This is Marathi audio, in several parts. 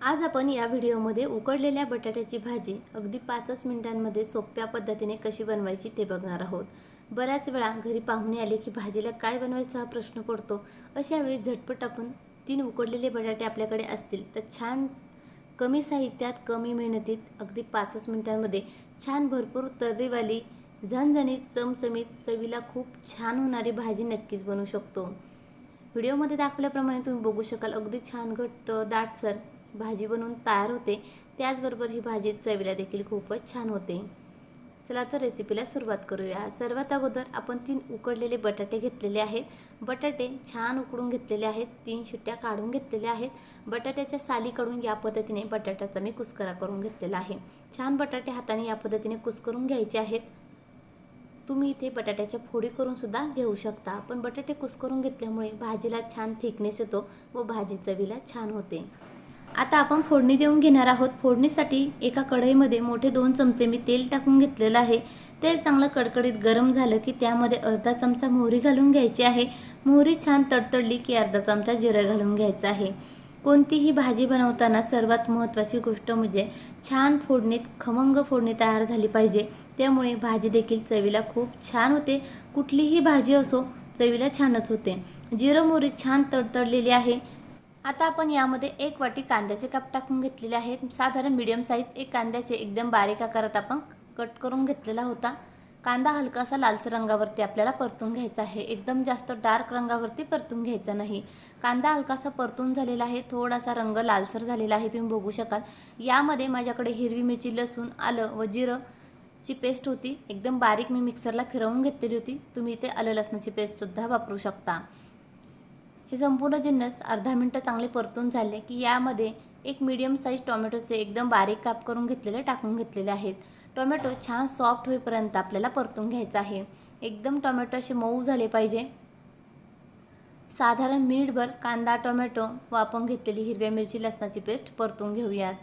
आज आपण या व्हिडिओमध्ये उकडलेल्या बटाट्याची भाजी अगदी पाचच मिनिटांमध्ये सोप्या पद्धतीने कशी बनवायची ते बघणार आहोत. बऱ्याच वेळा घरी पाहुणे आले की भाजीला काय बनवायचा हा प्रश्न पडतो. अशा वेळी झटपट आपण तीन उकडलेले बटाटे आपल्याकडे असतील तर छान कमी साहित्यात कमी मेहनतीत अगदी पाचच मिनिटांमध्ये छान भरपूर तर्रीवाली झणझणीत चमचमीत चवीला खूप छान होणारी भाजी नक्कीच बनवू शकतो. व्हिडिओमध्ये दाखवल्याप्रमाणे तुम्ही बघू शकाल अगदी छान घट्ट दाटसर भाजी बनवून तयार होते. त्याचबरोबर ही भाजी चवीला देखील खूपच छान होते. चला तर रेसिपीला सुरुवात करूया. सर्वात अगोदर आपण तीन उकडलेले बटाटे घेतलेले आहेत. बटाटे छान उकडून घेतलेले आहेत. तीन शिट्ट्या काढून घेतलेल्या आहेत. बटाट्याच्या साली काढून या पद्धतीने बटाट्याचा मी कुस्करा करून घेतलेला आहे. छान बटाटे हाताने या पद्धतीने कुस्करून घ्यायचे आहेत. तुम्ही इथे बटाट्याच्या फोडी करून सुद्धा घेऊ शकता. पण बटाटे कुस्करून घेतल्यामुळे भाजीला छान थिकनेस येतो व भाजी चवीला छान होते. आता आपण फोडणी देऊन घेणार आहोत. फोडणीसाठी एका कढईमध्ये मोठे दोन चमचे मी तेल टाकून घेतलेलं आहे. तेल चांगलं कडकडीत गरम झालं की त्यामध्ये अर्धा चमचा मोहरी घालून घ्यायची आहे. मोहरी छान तडतडली की अर्धा चमचा जिरं घालून घ्यायचा आहे. कोणतीही भाजी बनवताना सर्वात महत्त्वाची गोष्ट म्हणजे छान फोडणीत खमंग फोडणी तयार झाली पाहिजे. त्यामुळे भाजी देखील चवीला खूप छान होते. कुठलीही भाजी असो चवीला छानच होते. जिरं मोहरी छान तडतडलेली आहे. आता आपण यामध्ये एक वाटी कांद्याचे काप टाकून घेतलेले आहेत. साधारण मीडियम साईज एक कांद्याचे एकदम बारीक आकारात आपण कट करून घेतलेला होता. कांदा हलकासा लालसर रंगावरती आपल्याला परतून घ्यायचा आहे. एकदम जास्त डार्क रंगावरती परतून घ्यायचा नाही. कांदा हलकासा परतून झालेला आहे. थोडासा रंग लालसर झालेला आहे तुम्ही बघू शकाल. यामध्ये माझ्याकडे हिरवी मिरची लसूण आलं व जिरं ची पेस्ट होती. एकदम बारीक मी मिक्सरला फिरवून घेतलेली होती. तुम्ही इथे आलं लसणाची पेस्टसुद्धा वापरू शकता. हे संपूर्ण जिन्नस अर्धा मिनटं चांगले परतून झाले की यामध्ये एक मीडियम साईज टोमॅटोचे एकदम बारीक काप करून घेतलेले टाकून घेतलेले आहेत. टोमॅटो छान सॉफ्ट होईपर्यंत आपल्याला परतून घ्यायचं आहे. एकदम टोमॅटो असे मऊ झाले पाहिजे. साधारण मिनिटभर कांदा टोमॅटो व आपण घेतलेली हिरव्या मिरची लसणाची पेस्ट परतून घेऊयात.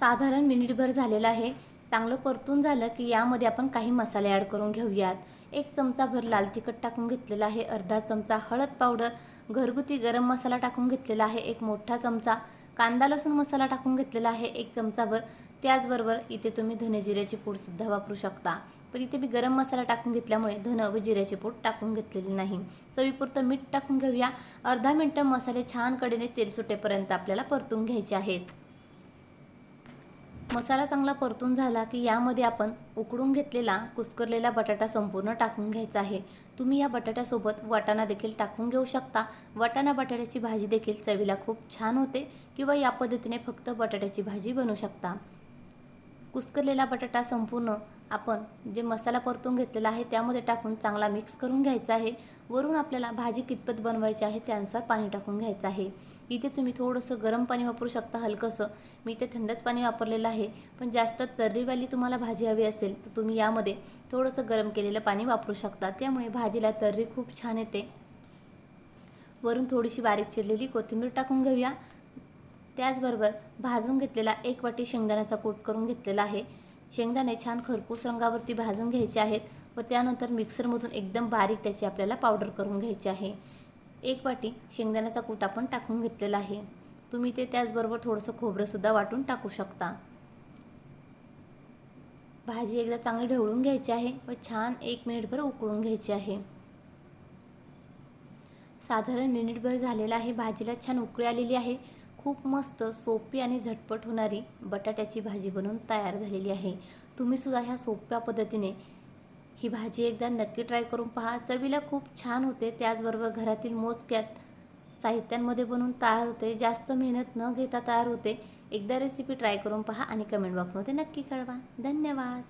साधारण मिनिटभर झालेलं आहे. चांगलं परतून झालं की यामध्ये आपण काही मसाले ॲड करून घेऊयात. एक चमचाभर लाल तिखट टाकून घेतलेला आहे. अर्धा चमचा हळद पावडर घरगुती गरम मसाला टाकून घेतलेला आहे. एक मोठा चमचा कांदा लसूण मसाला टाकून घेतलेला आहे. एक चमचाभर त्याचबरोबर इथे तुम्ही धने जिऱ्याची पूडसुद्धा वापरू शकता. पण इथे मी गरम मसाला टाकून घेतल्यामुळे धन व जिऱ्याची पूड टाकून घेतलेली नाही. चवीपुरतं मीठ टाकून घेऊया. अर्धा मिनटं मसाले छान कडेने तेल सुटेपर्यंत आपल्याला परतून घ्यायचे आहेत. मसाला चांगला परतून झाला की यामध्ये आपण उकडून घेतलेला कुस्करलेला बटाटा संपूर्ण टाकून घ्यायचा आहे. तुम्ही या बटाट्यासोबत वाटाणा देखील टाकून घेऊ शकता. वाटाणा बटाट्याची भाजी देखील चवीला खूप छान होते किंवा या पद्धतीने फक्त बटाट्याची भाजी बनवू शकता. कुस्करलेला बटाटा संपूर्ण आपण जे मसाला परतून घेतलेला आहे त्यामध्ये टाकून चांगला मिक्स करून घ्यायचा आहे. वरून आपल्याला भाजी कितपत बनवायची आहे त्यानुसार पाणी टाकून घ्यायचं आहे. इथे तुम्ही थोडंसं गरम पाणी वापरू शकता हलकंसं. मी इथे थंडच पाणी वापरलेलं आहे. पण जास्त तर्रीवाली तुम्हाला भाजी हवी असेल तर तुम्ही यामध्ये थोडंसं गरम केलेलं पाणी वापरू शकता. त्यामुळे भाजीला तर्री खूप छान येते. वरून थोडीशी बारीक चिरलेली कोथिंबीर टाकून घेऊया. त्याचबरोबर भाजून घेतलेला एक वाटी शेंगदाण्याचा कूट करून घेतलेला आहे. शेंगदाणे छान खरपूस रंगावरती भाजून घ्यायचे आहेत व त्यानंतर मिक्सरमधून एकदम बारीक त्याची आपल्याला पावडर करून घ्यायची आहे. एक वाटी शेंगदाण्याचा कूट आपण टाकून घेतलेला आहे. तुम्ही ते त्याचबरोबर थोडंसं खोबरंसुद्धा वाटून टाकू शकता. भाजी एकदा चांगली ढवळून घ्यायची आहे व छान एक मिनिटभर उकळून घ्यायची आहे. साधारण मिनिटभर झालेला आहे. भाजीला छान उकळी आलेली आहे. खूप मस्त सोपी आणि झटपट होणारी बटाट्याची भाजी बनवून तयार झालेली आहे. तुम्हीसुद्धा ह्या सोप्या पद्धतीने ही भाजी एकदा नक्की ट्राय करून पहा. चवीला खूप छान होते. त्याचबरोबर घरातील मोजक्यात साहित्यांमध्ये बनवून तयार होते. जास्त मेहनत न घेता तयार होते. एकदा रेसिपी ट्राय करून पहा आणि कमेंट बॉक्समध्ये नक्की कळवा. धन्यवाद.